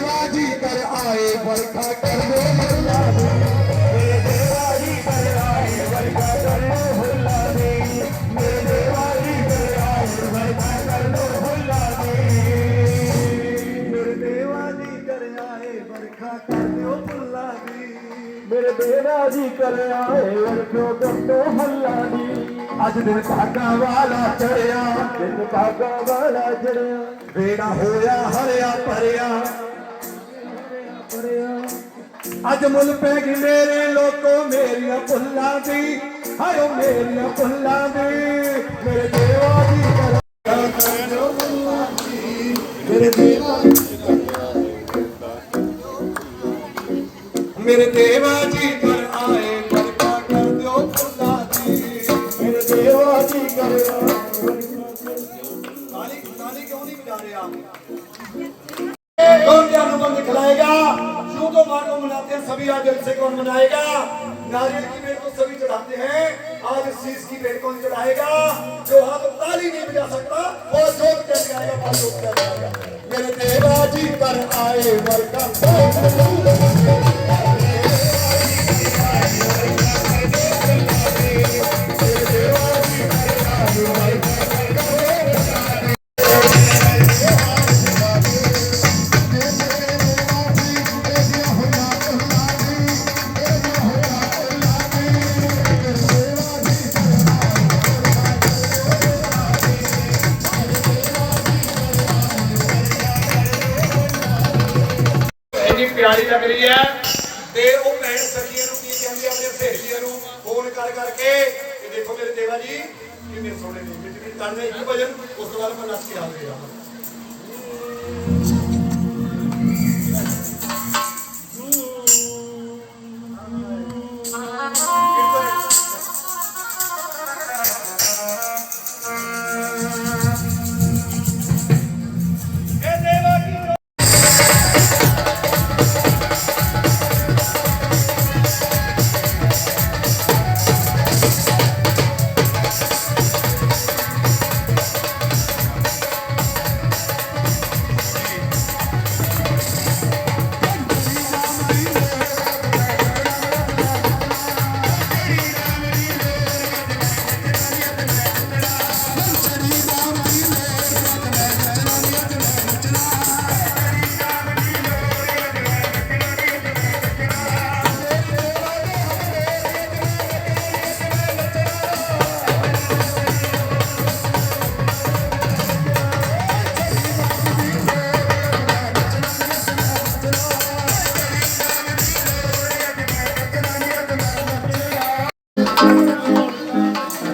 वा जी आए बर्खा कर ਮੇਰੇ ਜੀ ਕਰ ਆਏ ਵਰਗੋ ਗੱਟੋ ਹੱਲਾ ਦੀ? ਅੱਜ ਦਿਨ ਭਾਗਾ ਵਾਲਾ ਚੜਿਆ, ਦਿਨ ਭਾਗਾ ਵਾਲਾ ਜੜਿਆ ਵੇੜਾ ਹੋਇਆ, ਹਰਿਆ ਭਰਿਆ। ਅੱਜ ਮੁੱਲ ਪੈ ਗਈ ਮੇਰੇ ਲੋਕੋ ਮੇਰੀਆਂ ਭੁੱਲਾਂ ਦੀ ਹਾਇਓ ਮੇਰੀਆਂ ਭੁੱਲਾਂ ਦੀ। ਮੇਰੇ ਦੇਵਾ ਮੇਰੇ ਦੇਵਾ ਜੀ ਕਰ ਆਏ ਵਰਕਾ ਕਰ ਦਿਓ ਭੁੱਲਾਂ ਦੀ ਮੇਰੇ ਦੇਵਾ ਜੀ ਕਰ ਆਏ ਤਾਲੀ ਤਾਲੀ ਕਿਉਂ ਨਹੀਂ ਵਜਾ ਰਿਹਾ कौन अनुबंध खिलाएगा यूं तो माँ को मनाते हैं सभी आज जलसे कौन मनाएगा नारियल की बेल तो सभी चढ़ाते हैं आज शीश की बेल कौन चढ़ाएगा जो हाथ ताली नहीं बजा सकता वो जोत चल जाएगा वो जोत चल जाएगा मेरे देवा जी पर आए वर्का ਹੈ ਤੇ ਉਹ ਭੈਣ ਸਖੀਆਂ ਨੂੰ ਕੀ ਕਹਿੰਦੀ ਆਪਣੇ ਸਹੇਲੀਆਂ ਨੂੰ ਫੋਨ ਕਰ ਕਰਕੇ ਕਿ ਦੇਖੋ ਮੇਰੇ ਦੇਵਾ ਜੀ, ਕਿੰਨੇ ਸੋਹਣੇ ਨੇ ਮਿੱਟੀ ਮਿੱਟੀ ਤੜਨੇ ਇੱਕ ਭਜਨ, ਉਸ ਤੋਂ ਬਾਅਦ ਮੈਂ ਨੱਚ ਕੇ ਆਉਂਗਾ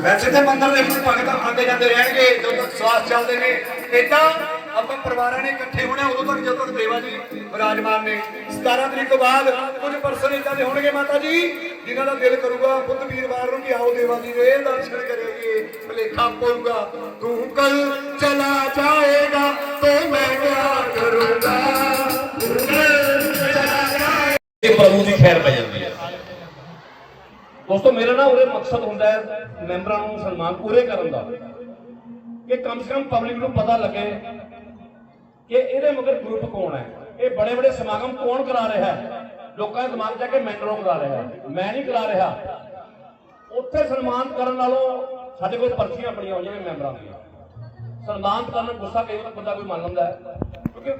ਵੈਸੇ ਤੇ ਮੰਦਰ ਦੇ ਵਿੱਚ ਭਗਤ ਆਉਂਦੇ ਜਾਂਦੇ ਰਹਿਣਗੇ, ਜਦੋਂ ਤੱਕ ਸਵਾਸ ਚੱਲਦੇ ਨੇ। ਇਦਾਂ ਆਪਾਂ ਪਰਿਵਾਰਾਂ ਨੇ ਇਕੱਠੇ ਹੋਣਾ, ਉਦੋਂ ਤੱਕ ਜਦੋਂ ਤੱਕ ਦੇਵਾ ਜੀ ਬਰਾਜਮਾਨ ਨੇ। 17 ਤਰੀਕ ਤੋਂ ਬਾਅਦ ਕੁਝ ਪਰਸਨ ਇਦਾਂ ਦੇ ਹੋਣਗੇ ਮਾਤਾ ਜੀ, ਜਿਨ੍ਹਾਂ ਦਾ ਦਿਲ ਕਰੂਗਾ ਬੁੱਧ ਵੀਰਵਾਰ ਨੂੰ ਕਿ ਆਓ ਦੇਵਾ ਜੀ ਦੇ ਦਰਸ਼ਨ ਕਰੀਏ ਭਲੇਖਾ ਪਊਗਾ। ਤੂੰ ਕਲ ਚਲਾ ਜਾਏਗਾ, ਤੇ ਮੈਂ ਕਿਆ ਕਰੂੰਗਾ। ਇਹ ਪ੍ਰਭੂ ਦੀ ਖੈਰ ਦੋਸਤੋ, ਮੇਰਾ ਨਾ ਉਰੇ ਮਕਸਦ ਹੁੰਦਾ ਹੈ ਮੈਂਬਰਾਂ ਨੂੰ ਸਨਮਾਨ ਪੂਰੇ ਕਰਨ ਦਾ। ਕਿ ਕਮ ਸੇ ਕਮ ਪਬਲਿਕ ਨੂੰ ਪਤਾ ਲੱਗੇ ਕਿ ਇਹਦੇ ਮਗਰ ਗਰੁੱਪ ਕੌਣ ਹੈ। ਇਹ ਬੜੇ ਬੜੇ ਸਮਾਗਮ ਕੌਣ ਕਰਾ ਰਿਹਾ ਹੈ? ਲੋਕਾਂ ਦੇ ਦਿਮਾਗ 'ਚ ਆ ਕੇ ਮੈਂਟਰੋਂ ਕਰਾ ਰਿਹਾ ਮੈਂ ਨਹੀਂ ਕਰਾ ਰਿਹਾ। ਉੱਥੇ ਸਨਮਾਨ ਕਰਨ ਨਾਲੋਂ ਸਾਡੇ ਕੋਲ ਪਰਚੀਆਂ ਬਣੀਆਂ ਹੋਈਆਂ ਨੇ ਮੈਂਬਰਾਂ ਦੀਆਂ। ਸਨਮਾਨ ਕਰਨ ਗੁੱਸਾ ਕਈ ਵਾਰ ਬੰਦਾ ਕੋਈ ਮੰਨ ਲੈਂਦਾ ਕਿਉਂਕਿ